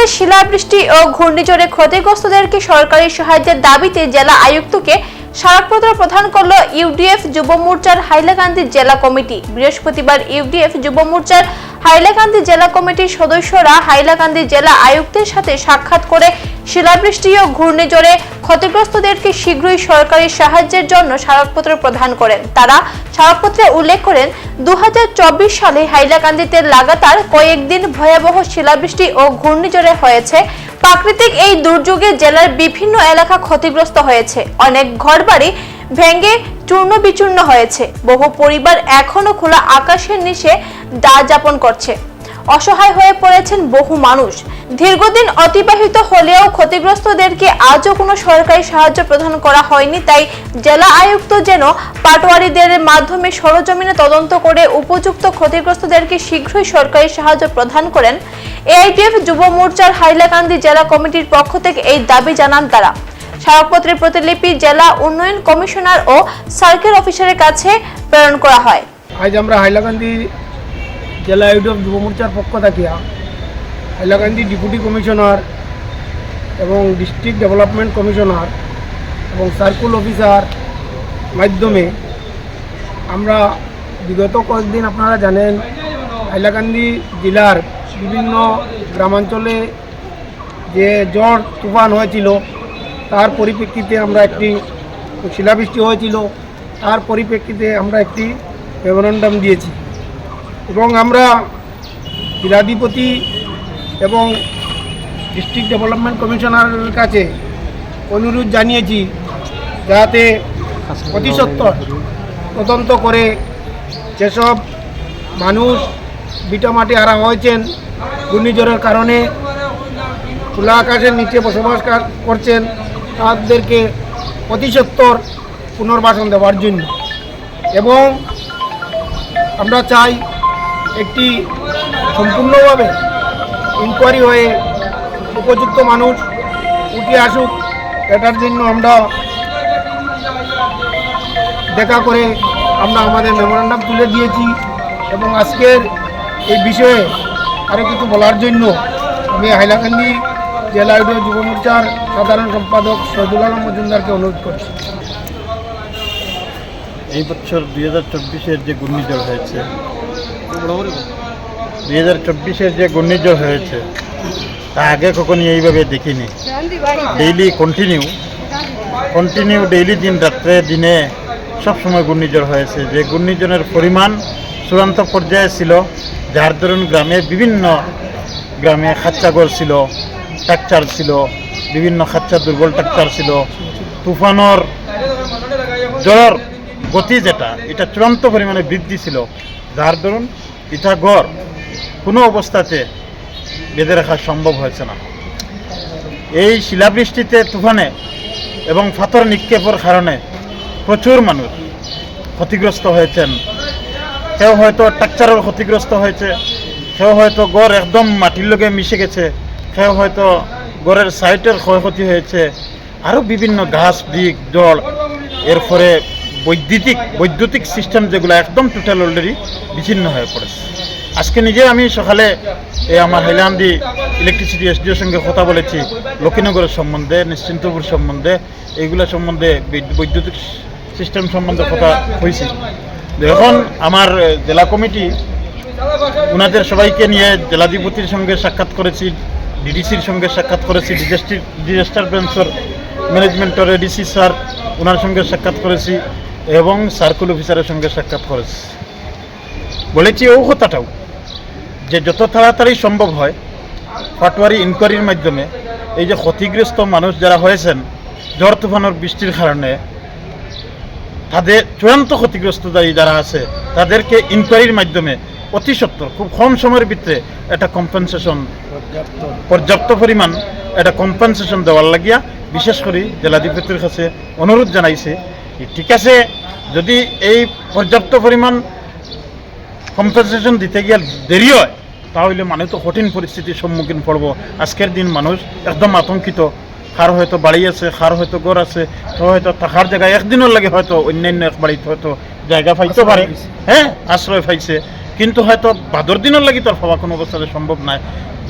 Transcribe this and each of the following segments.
হাইলাকান্দিতে শিলাবৃষ্টি ও ঘূর্ণিঝড়ে ক্ষতিগ্রস্তদেরকে সরকারি সাহায্যের দাবিতে জেলা আয়ুক্তকে স্মারকপত্র প্রদান করল ইউডিএফ যুব মোর্চার হাইলাকান্দি জেলা কমিটি। বৃহস্পতিবার ইউডিএফ যুব মোর্চার হাইলাকান্দি জেলা কমিটির সদস্যরা হাইলাকান্দি জেলা আয়ুক্তের সাথে সাক্ষাৎ করে শিলাবৃষ্টি ও ঘূর্ণিঝড়ে ক্ষতিগ্রস্তদেরকে শীঘ্রই সরকারি সাহায্যের জন্য স্মারকপত্র প্রদান করেন। তারা স্মারকপত্রে উল্লেখ করেন দু হাজার চব্বিশ সালে হাইলাকান্দিতে লাগাতার কয়েকদিন ভয়াবহ শিলাবৃষ্টি ও ঘূর্ণিঝড়ে হয়েছে। প্রাকৃতিক এই দুর্যোগে জেলার বিভিন্ন এলাকা ক্ষতিগ্রস্ত হয়েছে। অনেক ঘরবাড়ি ভেঙে চূর্ণ বিচূর্ণ হয়েছে। বহু পরিবার এখনও খোলা আকাশের নিচে দা যাপন করছে। অসহায় হয়ে পড়েছেন বহু মানুষ। দীর্ঘদিন অতিবাহিত হলেও ক্ষতিগ্রস্তদেরকে আজও কোনো সরকারি সাহায্য প্রদান করা হয়নি, তাই জেলা আয়ুক্ত যেন পাটোয়ারিদের মাধ্যমে সরজমিনে তদন্ত করে উপযুক্ত ক্ষতিগ্রস্তদেরকে শীঘ্রই সরকারি সাহায্য প্রদান করেন। এআইটিএফ যুব মোর্চার হাইলাকান্দি জেলা কমিটির পক্ষ থেকে এই দাবি জানান তারা। স্মারকপত্রের প্রতিলিপি জেলা উন্নয়ন কমিশনার ও সার্কেল অফিসারের কাছে প্রেরণ করা হয়। আজ আমরা হাইলাকান্দি জেলা ইউডিএফ যুব মোর্চার পক্ষ থাকিয়া হাইলাকান্দি ডেপুটি কমিশনার এবং ডিস্ট্রিক্ট ডেভেলপমেন্ট কমিশনার এবং সার্কুল অফিসার মাধ্যমে আমরা বিগত কয়েকদিন আপনারা জানেন, হাইলাকান্দি জেলার বিভিন্ন গ্রামাঞ্চলে যে জ্বর তুফান হয়েছিল তার পরিপ্রেক্ষিতে আমরা একটি শিলাবৃষ্টি হয়েছিল। তার পরিপ্রেক্ষিতে আমরা একটি মেমোরান্ডাম দিয়েছি। এবং আমরা জেলাধিপতি এবং ডিস্ট্রিক্ট ডেভেলপমেন্ট কমিশনারের কাছে অনুরোধ জানিয়েছি যাতে অতি তদন্ত করে যেসব মানুষ বিটামাটি হারা হয়েছেন, ঘূর্ণিঝড়ের কারণে খোলা আকাশের নিচে বসবাস করছেন তাদেরকে অতি সত্বর পুনর্বাসন দেওয়ার জন্য। এবং আমরা চাই একটি সম্পূর্ণভাবে ইনকোয়ারি হয়ে উপযুক্ত মানুষ উঠে আসুক। এটার জন্য আমরা দেখা করে আমরা আমাদের মেমোরান্ডাম তুলে দিয়েছি এবং আজকের এই বিষয়ে আরও কিছু বলার জন্য আমি হাইলাকান্দি জেলা ইউডিও যুব মোর্চার সাধারণ সম্পাদক সজুল আলম মজুমদারকে অনুরোধ করছি। এই বছর দুই হাজার চব্বিশের যে ঘূর্ণিঝড় হয়েছে, দুই হাজার চব্বিশের যে ঘূর্ণিঝড় হয়েছে, তা আগে কখনই এইভাবে দেখিনি। ডেইলি কন্টিনিউ কন্টিনিউ ডেইলি দিন, রাত্রে দিনে সবসময় ঘূর্ণিঝড় হয়েছে। যে ঘূর্ণিঝড়ের পরিমাণ চূড়ান্ত পর্যায়ে ছিল, যার দরুন গ্রামে বিভিন্ন গ্রামে খাচ্চাগর ছিল ট্রাকচার ছিল, বিভিন্ন খাচ্চা দুর্বল ট্রাকচার ছিল। তুফানোর জ্বর গতি যেটা, এটা চূড়ান্ত পরিমাণে বৃদ্ধি ছিল। যার দরুন ইটা গড় কোনো অবস্থাতে বেঁধে রাখা সম্ভব হয়েছে না। এই শিলাবৃষ্টিতে তুফানে এবং ফাতর নিক্ষেপের কারণে প্রচুর মানুষ ক্ষতিগ্রস্ত হয়েছেন। কেউ হয়তো ট্রাকচারের ক্ষতিগ্রস্ত হয়েছে কেউ হয়তো গড় একদম মাটির লগে মিশে গেছে। কেউ হয়তো গড়ের সাইটের ক্ষয়ক্ষতি হয়েছে। আরও বিভিন্ন ঘাস দিক জল, এরপরে বৈদ্যুতিক বৈদ্যুতিক সিস্টেম যেগুলো একদম টোটাল অলরেডি বিচ্ছিন্ন হয়ে পড়েছে। আজকে নিজে আমি সকালে এই আমার হাইলান্দি ইলেকট্রিসিটি এসডিওর সঙ্গে কথা বলেছি। লক্ষ্মীনগরের সম্বন্ধে, নিশ্চিন্তপুর সম্বন্ধে এইগুলো সম্বন্ধে বৈদ্যু- বৈদ্যুতিক সিস্টেম সম্বন্ধে কথা হয়েছে। এখন আমার জেলা কমিটি ওনাদের সবাইকে নিয়ে জেলাধিপতির সঙ্গে সাক্ষাৎ করেছি। ডিডিসির সঙ্গে সাক্ষাৎ করেছি ডিজাস্টার ব্রাঞ্চের ম্যানেজমেন্টের এডিসি স্যার ওনার সঙ্গে সাক্ষাৎ করেছি এবং সার্কুল অফিসারের সঙ্গে সাক্ষাৎ করেছি। বলেছি, ও কথাটাও, যে যত তাড়াতাড়ি সম্ভব হয় পাটোয়ারি ইনকোয়ারির মাধ্যমে এই যে ক্ষতিগ্রস্ত মানুষ যারা হয়েছেন, ঝড় তুফানোর বৃষ্টির কারণে, তাদের চূড়ান্ত ক্ষতিগ্রস্ত যারা আছে, তাদেরকে ইনকোয়ারির মাধ্যমে অতি সত্বর খুব কম সময়ের ভিতরে একটা কম্পেনসেশন পর্যাপ্ত পরিমাণ একটা কম্পেনসেশন দেওয়ার লাগিয়া বিশেষ করে জেলাধিপতির কাছে অনুরোধ জানাইছে ঠিক আছে যদি এই পর্যাপ্ত পরিমাণ কম্পেনসেশন দিতে গিয়ে দেরি হয় তাহলে মানুষ তো কঠিন পরিস্থিতির সম্মুখীন পড়ব। আজকের দিন মানুষ একদম আতঙ্কিত। কার হয়তো বাড়ি আছে কার হয়তো ঘর আছে কেউ হয়তো থাকার জায়গায় একদিনের লাগে হয়তো অন্যান্য এক বাড়িতে হয়তো জায়গা পাইতে পারে। হ্যাঁ আশ্রয় পাইছে। কিন্তু হয়তো বাদর দিনের লাগি তোর হওয়া কোনো অবস্থাতে সম্ভব নয়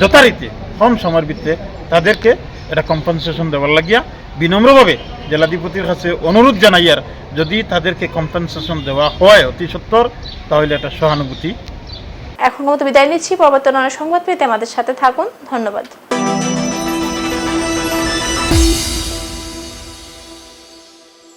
যথারীতি কম সময়ের ভিত্তিতে তাদেরকে এটা কম্পেনসেশন দেওয়ার লাগিয়া বিনম্রভাবে জেলাধিপতির কাছে অনুরোধ জানাইয়ার যদি তাদেরকে কম্পেনসেশন দেওয়া হয় অতি সত্তর তাহলে এটা সহানুভূতি। এখন মতো বিদায় নিচ্ছি। পরবর্তী সংবাদ পেতে আমাদের সাথে থাকুন। ধন্যবাদ।